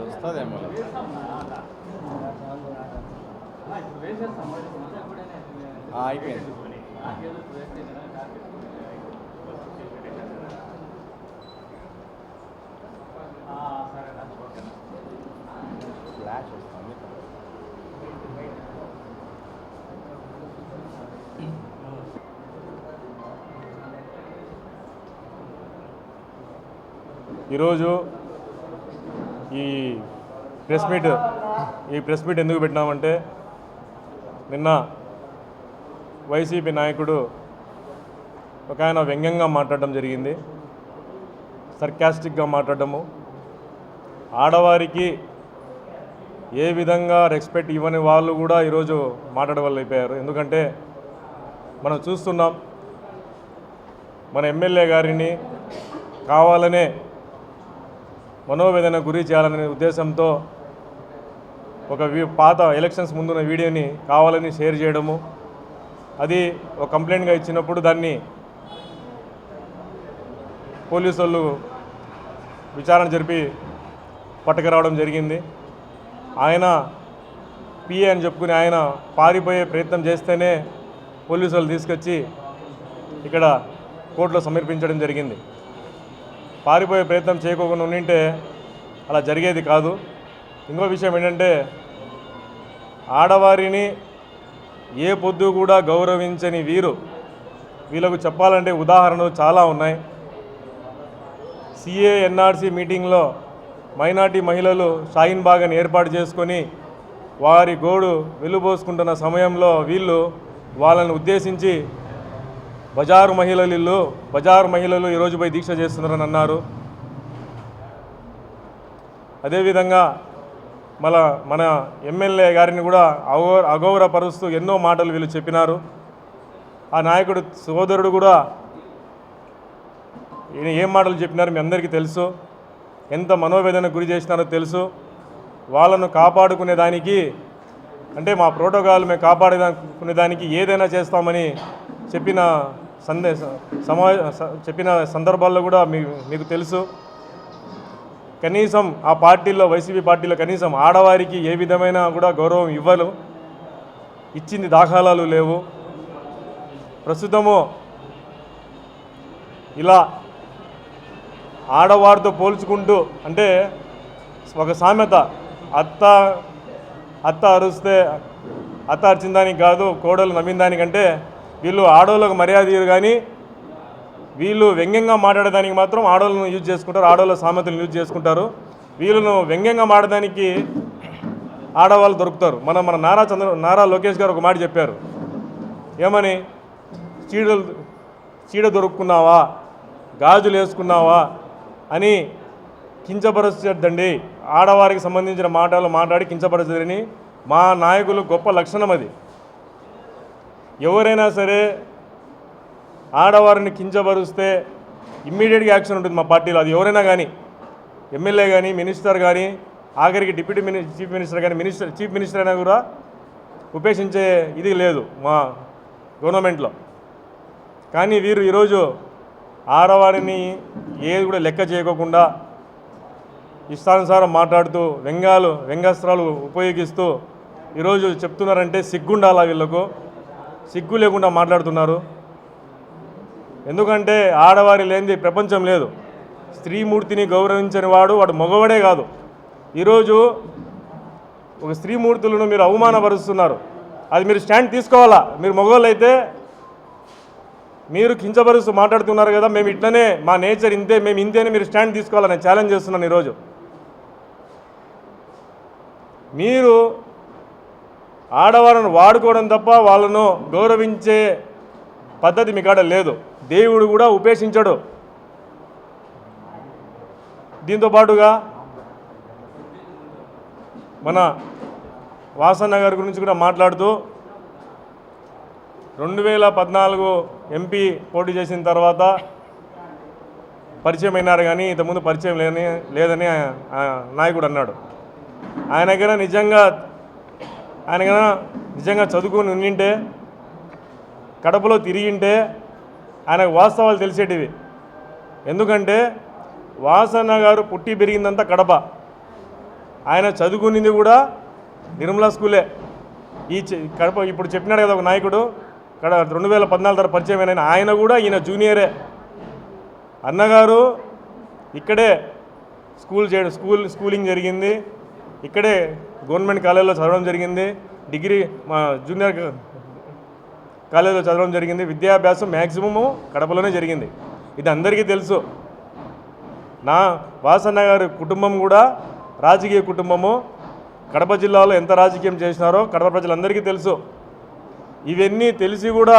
వస్తుంది వస్తుందేమో అయిపోయింది. ఫ్లాష్ వస్తుంది. ఈరోజు ఈ ప్రెస్ మీట్ ఈ ప్రెస్ మీట్ ఎందుకు పెట్టినామంటే నిన్న వైసీపీ నాయకుడు ఒక ఆయన వ్యంగ్యంగా మాట్లాడడం జరిగింది. సర్కాస్టిక్గా మాట్లాడము ఆడవారికి ఏ విధంగా రెస్పెక్ట్ ఇవ్వని వాళ్ళు కూడా ఈరోజు మాట్లాడవల్ల అయిపోయారు ఎందుకంటే మనం చూస్తున్నాం మన ఎమ్మెల్యే గారిని కావాలనే మనోవేదన గురి చేయాలనే ఉద్దేశంతో ఒక పాత ఎలక్షన్స్ ముందున్న వీడియోని కావాలని షేర్ చేయడము. అది ఒక కంప్లైంట్గా ఇచ్చినప్పుడు దాన్ని పోలీసు వాళ్ళు విచారణ జరిపి పట్టుకురావడం జరిగింది. ఆయన పిఏ అని చెప్పుకుని ఆయన పారిపోయే ప్రయత్నం చేస్తేనే పోలీసు వాళ్ళు తీసుకొచ్చి ఇక్కడ కోర్టులో సమర్పించడం జరిగింది. పారిపోయే ప్రయత్నం చేయకోకుండా ఉండింటే అలా జరిగేది కాదు. ఇంకో విషయం ఏంటంటే ఆడవారిని ఏ పొద్దు కూడా గౌరవించని వీరు వీళ్ళకు చెప్పాలంటే ఉదాహరణలు చాలా ఉన్నాయి. సిఏ ఎన్ఆర్సీ మీటింగ్లో మైనార్టీ మహిళలు షాయిన్ బాగని ఏర్పాటు చేసుకొని వారి గోడు వెలుబోసుకుంటున్న సమయంలో వీళ్ళు వాళ్ళని ఉద్దేశించి బజారు మహిళలు ఇల్లు బజారు మహిళలు ఈరోజు పోయి దీక్ష చేస్తున్నారని అన్నారు. అదేవిధంగా మన మన ఎమ్మెల్యే గారిని కూడా అగౌ అగౌరవపరుస్తూ ఎన్నో మాటలు వీళ్ళు చెప్పినారు. ఆ నాయకుడు సోదరుడు కూడా ఈయన ఏం మాటలు చెప్పినారు మీ అందరికీ తెలుసు. ఎంత మనోవేదన గురి చేసినారో తెలుసు. వాళ్ళను కాపాడుకునే దానికి అంటే మా ప్రోటోకాల్ మేము కాపాడేదానికి ఏదైనా చేస్తామని చెప్పిన సందేశ సమా చెప్పిన సందర్భాల్లో కూడా మీ మీకు తెలుసు. కనీసం ఆ పార్టీలో వైసీపీ పార్టీలో కనీసం ఆడవారికి ఏ విధమైన కూడా గౌరవం ఇవ్వరు. ఇచ్చింది దాఖలాలు లేవు. ప్రస్తుతము ఇలా ఆడవారితో పోల్చుకుంటూ అంటే ఒక సామెత అత్త అత్త అరుస్తే అత్త అరిచిన దానికి కాదు కోడలు నమ్మిన దానికంటే వీళ్ళు ఆడవాళ్ళకు మర్యాద ఇయ్యరు కానీ వీళ్ళు వ్యంగ్యంగా మాట్లాడడానికి మాత్రం ఆడవాళ్ళను యూజ్ చేసుకుంటారు ఆడవాళ్ళ సామెతలను యూజ్ చేసుకుంటారు. వీళ్ళను వ్యంగ్యంగా మాడడానికి ఆడవాళ్ళు దొరుకుతారు. మన మన నారా చంద్ర నారా లోకేష్ గారు ఒక మాట చెప్పారు. ఏమని? చీడలు చీడ దొరుకున్నావా? గాజులు వేసుకున్నావా? అని కించపరచద్దండి. ఆడవారికి సంబంధించిన మాటలు మాట్లాడి కించపరచదని మా నాయకులు గొప్ప లక్షణం అది. ఎవరైనా సరే ఆడవారిని కించపరుస్తే ఇమ్మీడియట్గా యాక్షన్ ఉంటుంది మా పార్టీలో. అది ఎవరైనా కానీ ఎమ్మెల్యే కానీ మినిస్టర్ కానీ ఆఖరికి డిప్యూటీ మిని చీఫ్ మినిస్టర్ కానీ మినిస్టర్ చీఫ్ మినిస్టర్ అయినా కూడా ఉపేక్షించే ఇది లేదు మా గవర్నమెంట్లో. కానీ వీరు ఈరోజు ఆడవారిని ఏది కూడా లెక్క చేయకోకుండా ఇష్టానుసారం మాట్లాడుతూ వ్యంగాలు వ్యంగాస్త్రాలు ఉపయోగిస్తూ ఈరోజు చెప్తున్నారంటే సిగ్గుండాలా వీళ్ళకు? సిగ్గు లేకుండా మాట్లాడుతున్నారు. ఎందుకంటే ఆడవారి లేనిది ప్రపంచం లేదు. స్త్రీమూర్తిని గౌరవించని వాడు వాడు మగవాడే కాదు. ఈరోజు ఒక స్త్రీమూర్తులను మీరు అవమానపరుస్తున్నారు. అది మీరు స్టాండ్ తీసుకోవాలా? మీరు మగవాళ్ళు అయితే మీరు కించపరుస్తూ మాట్లాడుతున్నారు కదా మేము ఇట్లనే మా నేచర్ ఇంతే మేము ఇంతే అని మీరు స్టాండ్ తీసుకోవాలని నేను ఛాలెంజ్ చేస్తున్నాను ఈరోజు. మీరు ఆడవాళ్ళను వాడుకోవడం తప్ప వాళ్ళను గౌరవించే పద్ధతి మీకాడ లేదు. దేవుడు కూడా ఉపేక్షించడు. దీంతో పాటుగా మన వాసన్న గారి గురించి కూడా మాట్లాడుతూ రెండు వేల పద్నాలుగు ఎంపీ పోటీ చేసిన తర్వాత పరిచయం అయినారు కానీ ఇంతకుముందు పరిచయం లేని లేదని నాయకుడు అన్నాడు. ఆయన దగ్గర నిజంగా ఆయన కన్నా నిజంగా చదువుకొని ఉండింటే కడపలో తిరిగింటే ఆయనకు వాస్తవాలు తెలిసేటివి. ఎందుకంటే వాసన్న గారు పుట్టి పెరిగిందంతా కడప. ఆయన చదువుకునింది కూడా నిర్మలా స్కూలే. ఈ కడప ఇప్పుడు చెప్పినాడు కదా ఒక నాయకుడు ఇక్కడ రెండు వేల పద్నాలుగు తర్వాత పరిచయం ఆయన కూడా ఈయన జూనియరే. అన్నగారు ఇక్కడే స్కూల్ చేయడం స్కూల్ స్కూలింగ్ జరిగింది. ఇక్కడే గవర్నమెంట్ కాలేజీలో చదవడం జరిగింది. డిగ్రీ మా జూనియర్ కాలేజీలో చదవడం జరిగింది. విద్యాభ్యాసం మ్యాక్సిమము కడపలోనే జరిగింది. ఇది అందరికీ తెలుసు. నా వాసన్న గారి కుటుంబం కూడా రాజకీయ కుటుంబము. కడప జిల్లాలో ఎంత రాజకీయం చేసినారో కడప ప్రజలందరికీ తెలుసు. ఇవన్నీ తెలిసి కూడా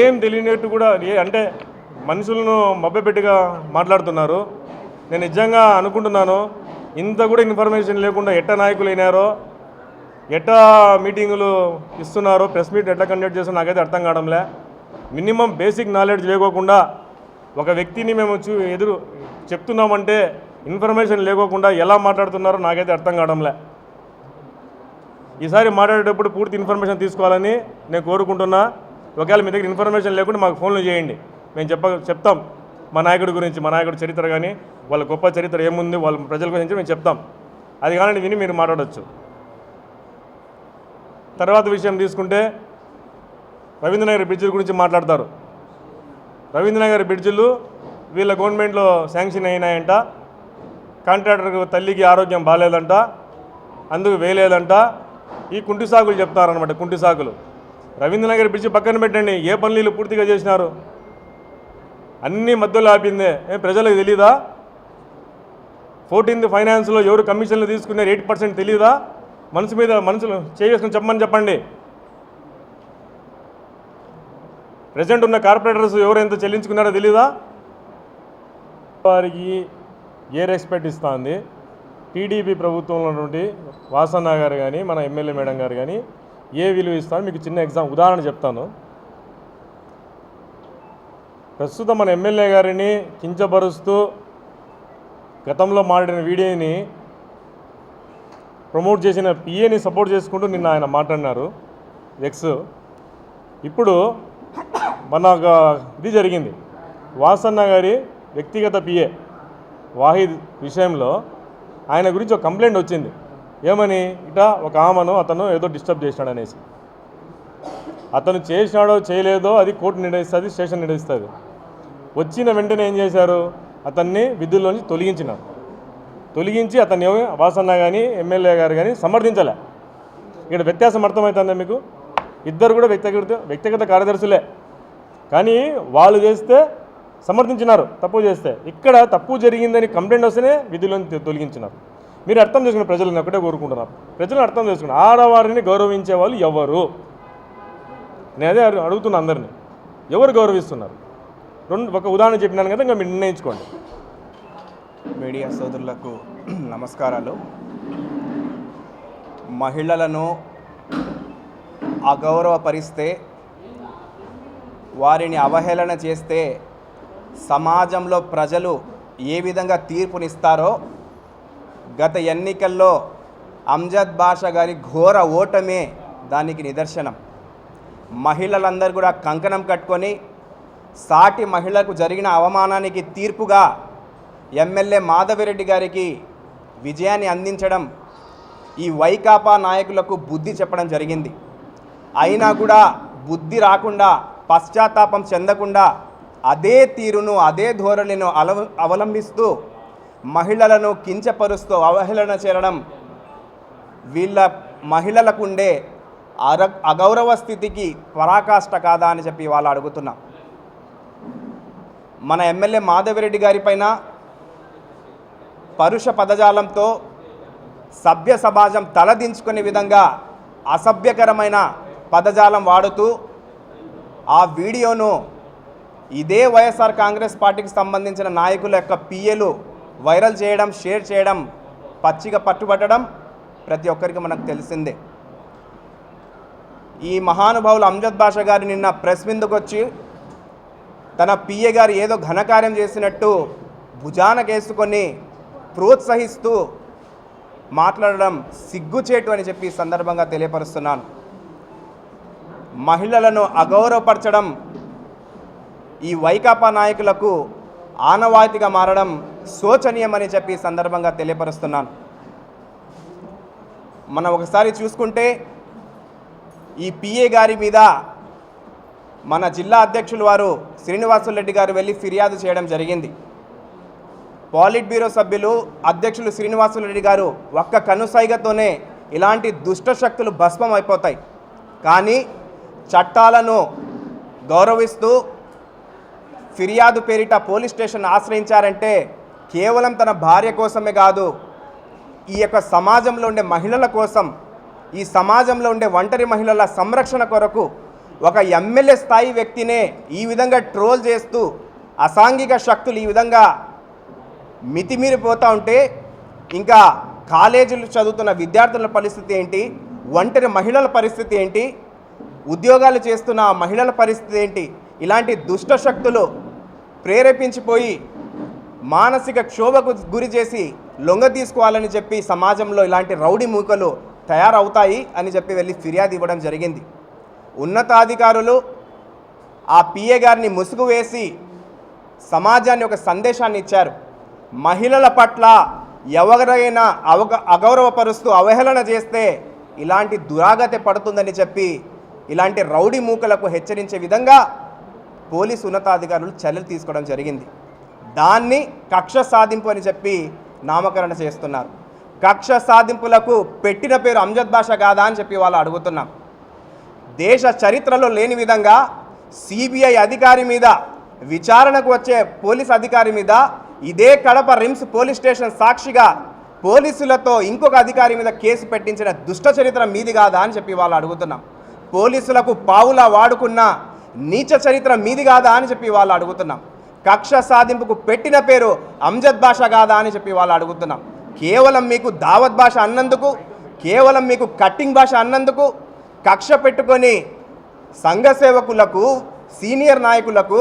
ఏం తెలియనట్టు కూడా అంటే మనుషులను మభ్యపెట్టిగా మాట్లాడుతున్నారు. నేను నిజంగా అనుకుంటున్నాను. ఇంత కూడా ఇన్ఫర్మేషన్ లేకుండా ఎట్ట నాయకులు అయినారో ఎట్టా మీటింగులు ఇస్తున్నారో ప్రెస్ మీట్ ఎట్లా కండక్ట్ చేస్తారో నాకైతే అర్థం కావడంలే. మినిమం బేసిక్ నాలెడ్జ్ లేకోకుండా ఒక వ్యక్తిని మేము ఎదురు చెప్తున్నామంటే ఇన్ఫర్మేషన్ లేకోకుండా ఎలా మాట్లాడుతున్నారో నాకైతే అర్థం కావడంలే. ఈసారి మాట్లాడేటప్పుడు పూర్తి ఇన్ఫర్మేషన్ తీసుకోవాలని నేను కోరుకుంటున్నా. ఒకవేళ మీ దగ్గర ఇన్ఫర్మేషన్ లేకుండా మాకు ఫోన్లు చేయండి. మేము చెప్ప చెప్తాం. మా నాయకుడి గురించి మా నాయకుడి చరిత్ర కానీ వాళ్ళ గొప్ప చరిత్ర ఏముంది వాళ్ళ ప్రజల గురించి మేము చెప్తాం. అది కానీ విని మీరు మాట్లాడవచ్చు తర్వాత విషయం తీసుకుంటే రవీంద్రనగర్ బ్రిడ్జిల గురించి మాట్లాడతారు. రవీంద్రనగర్ బ్రిడ్జిలు వీళ్ళ గవర్నమెంట్లో శాంక్షన్ అయినాయంట. కాంట్రాక్టర్ తల్లికి ఆరోగ్యం బాగాలేదంట అందుకు వేయలేదంట. ఈ కుంటి సాగులు చెప్తారనమాట కుంటి సాగులు రవీంద్రనగర్ బ్రిడ్జి పక్కన పెట్టండి ఏ పనులు పూర్తిగా చేసినారు? అన్నీ మధ్యలో ఆపిందే. ప్రజలకు తెలీదా? ఫోర్టీన్త్ ఫైనాన్స్లో ఎవరు కమిషన్లు తీసుకున్నారు ఎయిట్ పర్సెంట్ తెలీదా? మనసు మీద మనసులు చేసుకుని చెప్పమని చెప్పండి. ప్రజెంట్ ఉన్న కార్పొరేటర్స్ ఎవరు ఎంత చెల్లించుకున్నారో తెలీదా? వారికి ఏ రెస్పెక్ట్ ఇస్తుంది? టీడీపీ ప్రభుత్వంలో నుండి వాసన్న గారు కానీ మన ఎమ్మెల్యే మేడం గారు కానీ ఏ విలువ ఇస్తాను మీకు చిన్న ఎగ్జామ్ ఉదాహరణ చెప్తాను. ప్రస్తుతం మన ఎమ్మెల్యే గారిని కించపరుస్తూ గతంలో మాట్లాడిన వీడియోని ప్రమోట్ చేసిన పిఏని సపోర్ట్ చేసుకుంటూ నిన్న ఆయన మాట్లాడినారు ఎక్స్. ఇప్పుడు మన ఒక ఇది జరిగింది. వాసన్న గారి వ్యక్తిగత పిఏ వాహిద్ విషయంలో ఆయన గురించి ఒక కంప్లైంట్ వచ్చింది. ఏమని? ఇట ఒక ఆమెను అతను ఏదో డిస్టర్బ్ చేసినాడు అనేసి. అతను చేసినాడో చేయలేదో అది కోర్టు నిర్ణయిస్తుంది స్టేషన్ నిర్ణయిస్తుంది. వచ్చిన వెంటనే ఏం చేశారు? అతన్ని విధుల్లోంచి తొలగించినారు. తొలగించి అతన్ని వాసన్న కానీ ఎమ్మెల్యే గారు కానీ సమర్థించలే. ఇక్కడ వ్యత్యాసం అర్థమవుతుందా మీకు? ఇద్దరు కూడా వ్యక్తిగత వ్యక్తిగత కార్యదర్శులే. కానీ వాళ్ళు చేస్తే సమర్థించినారు తప్పు చేస్తే. ఇక్కడ తప్పు జరిగిందని కంప్లైంట్ వస్తేనే విధులను తొలగించినారు. మీరు అర్థం చేసుకున్న ప్రజలను ఒకటే కోరుకుంటున్నారు. ప్రజలను అర్థం చేసుకుని ఆడవారిని గౌరవించే వాళ్ళు ఎవరు? నేను అదే అడుగు- అడుగుతున్నా అందరినీ. ఎవరు గౌరవిస్తున్నారు? రెండు ఒక ఉదాహరణ చెప్పినాను కదా ఇంకా మీరు నిర్ణయించుకోండి. మీడియా సోదరులకు నమస్కారాలు. మహిళలను అగౌరవపరిస్తే వారిని అవహేళన చేస్తే సమాజంలో ప్రజలు ఏ విధంగా తీర్పునిస్తారో గత ఎన్నికల్లో అంజద్ భాష గారి ఘోర ఓటమే దానికి నిదర్శనం. మహిళలందరూ కూడా కంకణం కట్టుకొని సాటి మహిళకు జరిగిన అవమానానికి తీర్పుగా ఎమ్మెల్యే మాధవిరెడ్డి గారికి విజయాన్ని అందించడం ఈ వైకాపా నాయకులకు బుద్ధి చెప్పడం జరిగింది. అయినా కూడా బుద్ధి రాకుండా పశ్చాత్తాపం చెందకుండా అదే తీరును అదే ధోరణిను అలవ అవలంబిస్తూ మహిళలను కించపరుస్తూ అవహేళన చేయడం వీళ్ళ మహిళలకుండే అర అగౌరవ స్థితికి పరాకాష్ట కాదా అని చెప్పి వాళ్ళు అడుగుతున్నాం. మన ఎమ్మెల్యే మాధవిరెడ్డి గారిపైన పరుష పదజాలంతో సభ్య సమాజం తలదించుకునే విధంగా అసభ్యకరమైన పదజాలం వాడుతూ ఆ వీడియోను ఇదే వైఎస్ఆర్ కాంగ్రెస్ పార్టీకి సంబంధించిన నాయకుల యొక్క పిఏలు వైరల్ చేయడం షేర్ చేయడం పచ్చిగా పట్టుబట్టడం ప్రతి ఒక్కరికి మనకు తెలిసిందే. ఈ మహానుభావులు అంజద్ భాష గారు నిన్న ప్రెస్ విందుకొచ్చి తన పిఏ గారు ఏదో ఘనకార్యం చేసినట్టు భుజానకేసుకొని ప్రోత్సహిస్తూ మాట్లాడడం సిగ్గుచేటు అని చెప్పి సందర్భంగా తెలియపరుస్తున్నాను. మహిళలను అగౌరవపరచడం ఈ వైకాపా నాయకులకు ఆనవాయితీగా మారడం శోచనీయమని చెప్పి సందర్భంగా తెలియపరుస్తున్నాను. మనం ఒకసారి చూసుకుంటే ఈ పిఏ గారి మీద మన జిల్లా అధ్యక్షులు వారు శ్రీనివాసులు రెడ్డి గారు వెళ్ళి ఫిర్యాదు చేయడం జరిగింది. పాలిట్ బ్యూరో సభ్యులు అధ్యక్షులు శ్రీనివాసులు రెడ్డి గారు ఒక్క కనుసైగతోనే ఇలాంటి దుష్ట శక్తులు భస్మం అయిపోతాయి. కానీ చట్టాలను గౌరవిస్తూ ఫిర్యాదు పేరిట పోలీస్ స్టేషన్ ఆశ్రయించారంటే కేవలం తన భార్య కోసమే కాదు ఈ యొక్క సమాజంలో ఉండే మహిళల కోసం ఈ సమాజంలో ఉండే ఒంటరి మహిళల సంరక్షణ కొరకు ఒక ఎమ్మెల్యే స్థాయి వ్యక్తినే ఈ విధంగా ట్రోల్ చేస్తూ అసాంఘిక శక్తులు ఈ విధంగా మితిమీరిపోతూ ఉంటే ఇంకా కాలేజీలు చదువుతున్న విద్యార్థుల పరిస్థితి ఏంటి? ఒంటరి మహిళల పరిస్థితి ఏంటి? ఉద్యోగాలు చేస్తున్న మహిళల పరిస్థితి ఏంటి? ఇలాంటి దుష్ట శక్తులు ప్రేరేపించిపోయి మానసిక క్షోభకు గురి చేసి లొంగ తీసుకోవాలని చెప్పి సమాజంలో ఇలాంటి రౌడీ మూకలు తయారవుతాయి అని చెప్పి వెళ్ళి ఫిర్యాదు ఇవ్వడం జరిగింది. ఉన్నతాధికారులు ఆ పిఏ గారిని ముసుగు వేసి సమాజాన్ని ఒక సందేశాన్ని ఇచ్చారు. మహిళల పట్ల ఎవరైనా అవగ అగౌరవపరుస్తూ అవహేళన చేస్తే ఇలాంటి దురాగతి పడుతుందని చెప్పి ఇలాంటి రౌడీ మూకలకు హెచ్చరించే విధంగా పోలీసు ఉన్నతాధికారులు చర్యలు తీసుకోవడం జరిగింది. దాన్ని కక్ష సాధింపు అని చెప్పి నామకరణ చేస్తున్నారు. కక్ష సాధింపులకు పెట్టిన పేరు అంజద్ భాష కాదా అని చెప్పి వాళ్ళు అడుగుతున్నాం. దేశ చరిత్రలో లేని విధంగా సిబిఐ అధికారి మీద విచారణకు వచ్చే పోలీస్ అధికారి మీద ఇదే కడప రిమ్స్ పోలీస్ స్టేషన్ సాక్షిగా పోలీసులతో ఇంకొక అధికారి మీద కేసు పెట్టించిన దుష్ట చరిత్ర మీది కాదా అని చెప్పి వాళ్ళు అడుగుతున్నాం. పోలీసులకు పావులా వాడుకున్న నీచ చరిత్ర మీది కాదా అని చెప్పి వాళ్ళు అడుగుతున్నాం. కక్ష సాధింపుకు పెట్టిన పేరు అంజద్ భాష కాదా అని చెప్పి వాళ్ళు అడుగుతున్నాం. కేవలం మీకు దావత్ భాష అన్నందుకు కేవలం మీకు కట్టింగ్ భాష అన్నందుకు కక్ష పెట్టుకొని సంఘ సేవకులకు సీనియర్ నాయకులకు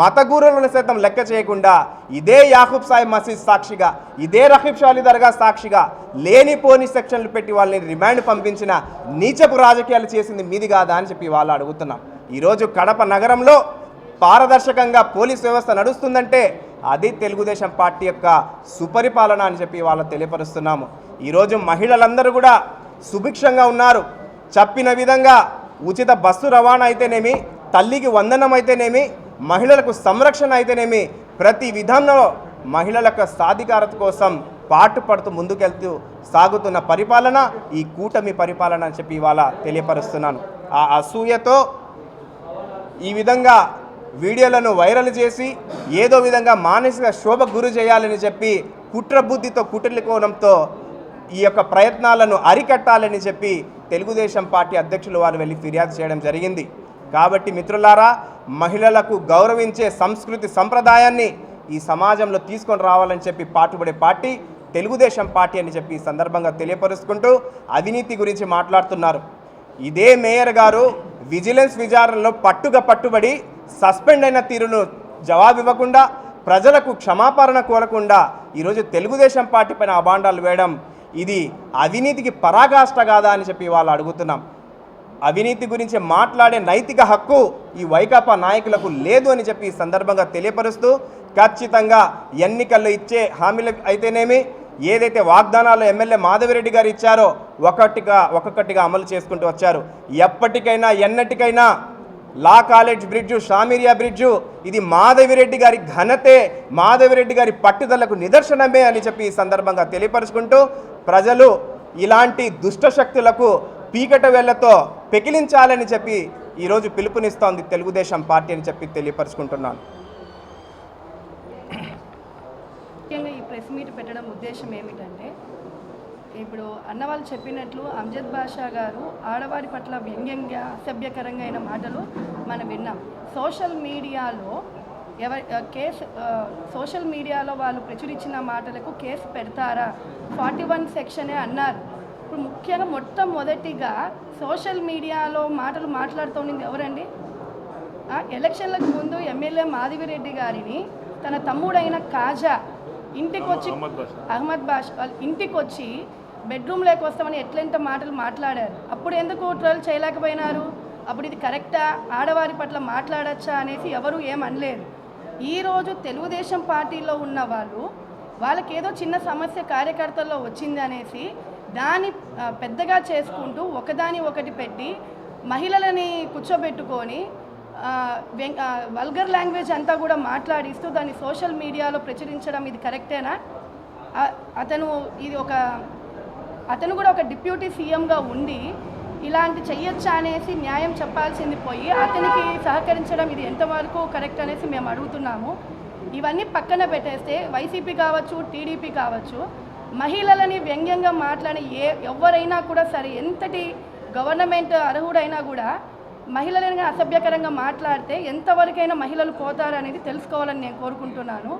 మత గురువులను సైతం లెక్క చేయకుండా ఇదే యాహూబ్ సాయి మసీద్ సాక్షిగా ఇదే రహీబ్ షాలి దర్గా సాక్షిగా లేనిపోని సెక్షన్లు పెట్టి వాళ్ళని రిమాండ్ పంపించిన నీచపు రాజకీయాలు చేసింది మీది కాదా అని చెప్పి వాళ్ళు అడుగుతున్నాం. ఈరోజు కడప నగరంలో పారదర్శకంగా పోలీస్ వ్యవస్థ నడుస్తుందంటే అది తెలుగుదేశం పార్టీ యొక్క సుపరిపాలన అని చెప్పి వాళ్ళు తెలియపరుస్తున్నాము. ఈరోజు మహిళలందరూ కూడా సుభిక్షంగా ఉన్నారు. చెప్పిన విధంగా ఉచిత బస్సు రవాణా అయితేనేమి తల్లికి వందనం అయితేనేమి మహిళలకు సంరక్షణ అయితేనేమి ప్రతి విధంలో మహిళలకు సాధికారత కోసం పాటుపడుతూ ముందుకెళ్తూ సాగుతున్న పరిపాలన ఈ కూటమి పరిపాలన అని చెప్పి ఇవాళ తెలియపరుస్తున్నాను. ఆ అసూయతో ఈ విధంగా వీడియోలను వైరల్ చేసి ఏదో విధంగా మానసిక శోభ గురి చేయాలని చెప్పి కుట్ర బుద్ధితో కుట్రలికోవడంతో ఈ యొక్క ప్రయత్నాలను అరికట్టాలని చెప్పి తెలుగుదేశం పార్టీ అధ్యక్షులు వారు వెళ్ళి ఫిర్యాదు చేయడం జరిగింది. కాబట్టి మిత్రులారా మహిళలకు గౌరవించే సంస్కృతి సంప్రదాయాన్ని ఈ సమాజంలో తీసుకొని రావాలని చెప్పి పాటుపడే పార్టీ తెలుగుదేశం పార్టీ అని చెప్పి ఈ సందర్భంగా తెలియపరుచుకుంటూ అవినీతి గురించి మాట్లాడుతున్నారు. ఇదే మేయర్ గారు విజిలెన్స్ విచారణలో పట్టుగా పట్టుబడి సస్పెండ్ అయిన తీరును జవాబు ఇవ్వకుండా ప్రజలకు క్షమాపణ కోరకుండా ఈరోజు తెలుగుదేశం పార్టీ పైన అభాండాలు వేయడం ఇది అవినీతికి పరాకాష్ట కాదా అని చెప్పి వాళ్ళు అడుగుతున్నాం. అవినీతి గురించి మాట్లాడే నైతిక హక్కు ఈ వైకాపా నాయకులకు లేదు అని చెప్పి ఈ సందర్భంగా తెలియపరుస్తూ ఖచ్చితంగా ఎన్నికల్లో ఇచ్చే హామీలు అయితేనేమి ఏదైతే వాగ్దానాలు ఎమ్మెల్యే మాధవిరెడ్డి గారు ఇచ్చారో ఒకటిగా ఒక్కొక్కటిగా అమలు చేసుకుంటూ వచ్చారు. ఎప్పటికైనా ఎన్నటికైనా లా కాలేజ్ బ్రిడ్జు షామిరియా బ్రిడ్జు ఇది మాధవిరెడ్డి గారి ఘనతే మాధవిరెడ్డి గారి పట్టుదలకు నిదర్శనమే అని చెప్పి ఈ సందర్భంగా తెలియపరుచుకుంటూ ప్రజలు ఇలాంటి దుష్ట శక్తులకు పీకట వేళ్ళతో పెకిలించాలని చెప్పి ఈరోజు పిలుపునిస్తోంది తెలుగుదేశం పార్టీ అని చెప్పి తెలియపరుచుకుంటున్నాను. ముఖ్యంగా ఈ ప్రెస్ మీట్ పెట్టడం ఉద్దేశం ఏమిటంటే ఇప్పుడు అన్నవాళ్ళు చెప్పినట్లు అంజద్ బాషా గారు ఆడవారి పట్ల వ్యంగ్యంగా అసభ్యకరంగా అయిన మాటలు మనం విన్నాం. సోషల్ మీడియాలో ఎవరి కేసు సోషల్ మీడియాలో వాళ్ళు ప్రచురించిన మాటలకు కేసు పెడతారా? ఫార్టీ వన్ సెక్షనే అన్నారు. ఇప్పుడు ముఖ్యంగా మొట్టమొదటిగా సోషల్ మీడియాలో మాటలు మాట్లాడుతోంది ఎవరండి? ఎలక్షన్లకు ముందు ఎమ్మెల్యే మాధవిరెడ్డి గారిని తన తమ్ముడైన కాజా ఇంటికి వచ్చి అహ్మద్ బాషా. వాళ్ళ ఇంటికి వచ్చి బెడ్రూమ్లోకి వస్తామని ఎట్లెంత మాటలు మాట్లాడారు? అప్పుడు ఎందుకు ట్రోల్ చేయలేకపోయినారు? అప్పుడు ఇది కరెక్టా? ఆడవారి పట్ల మాట్లాడచ్చా అనేసి ఎవరు ఏం అనలేరు ఈరోజు తెలుగుదేశం పార్టీలో ఉన్న వాళ్ళు వాళ్ళకి ఏదో చిన్న సమస్య కార్యకర్తల్లో వచ్చింది అనేసి దాన్ని పెద్దగా చేసుకుంటూ ఒకదాని ఒకటి పెట్టి మహిళలని కూర్చోబెట్టుకొని వల్గర్ లాంగ్వేజ్ అంతా కూడా మాట్లాడిస్తూ దాన్ని సోషల్ మీడియాలో ప్రచురించడం ఇది కరెక్టేనా? అతను ఇది ఒక అతను కూడా ఒక డిప్యూటీ సీఎంగా ఉండి ఇలాంటి చెయ్యొచ్చా అనేసి న్యాయం చెప్పాల్సింది పోయి అతనికి సహకరించడం ఇది ఎంతవరకు కరెక్ట్ అనేసి మేము అడుగుతున్నాము. ఇవన్నీ పక్కన పెట్టేస్తే వైసీపీ కావచ్చు టీడీపీ కావచ్చు మహిళలని వ్యంగ్యంగా మాట్లాడే ఏ ఎవరైనా కూడా సరే ఎంతటి గవర్నమెంట్ అర్హుడైనా కూడా మహిళలని అసభ్యకరంగా మాట్లాడితే ఎంతవరకైనా మహిళలు పోతారనేది తెలుసుకోవాలని నేను కోరుకుంటున్నాను.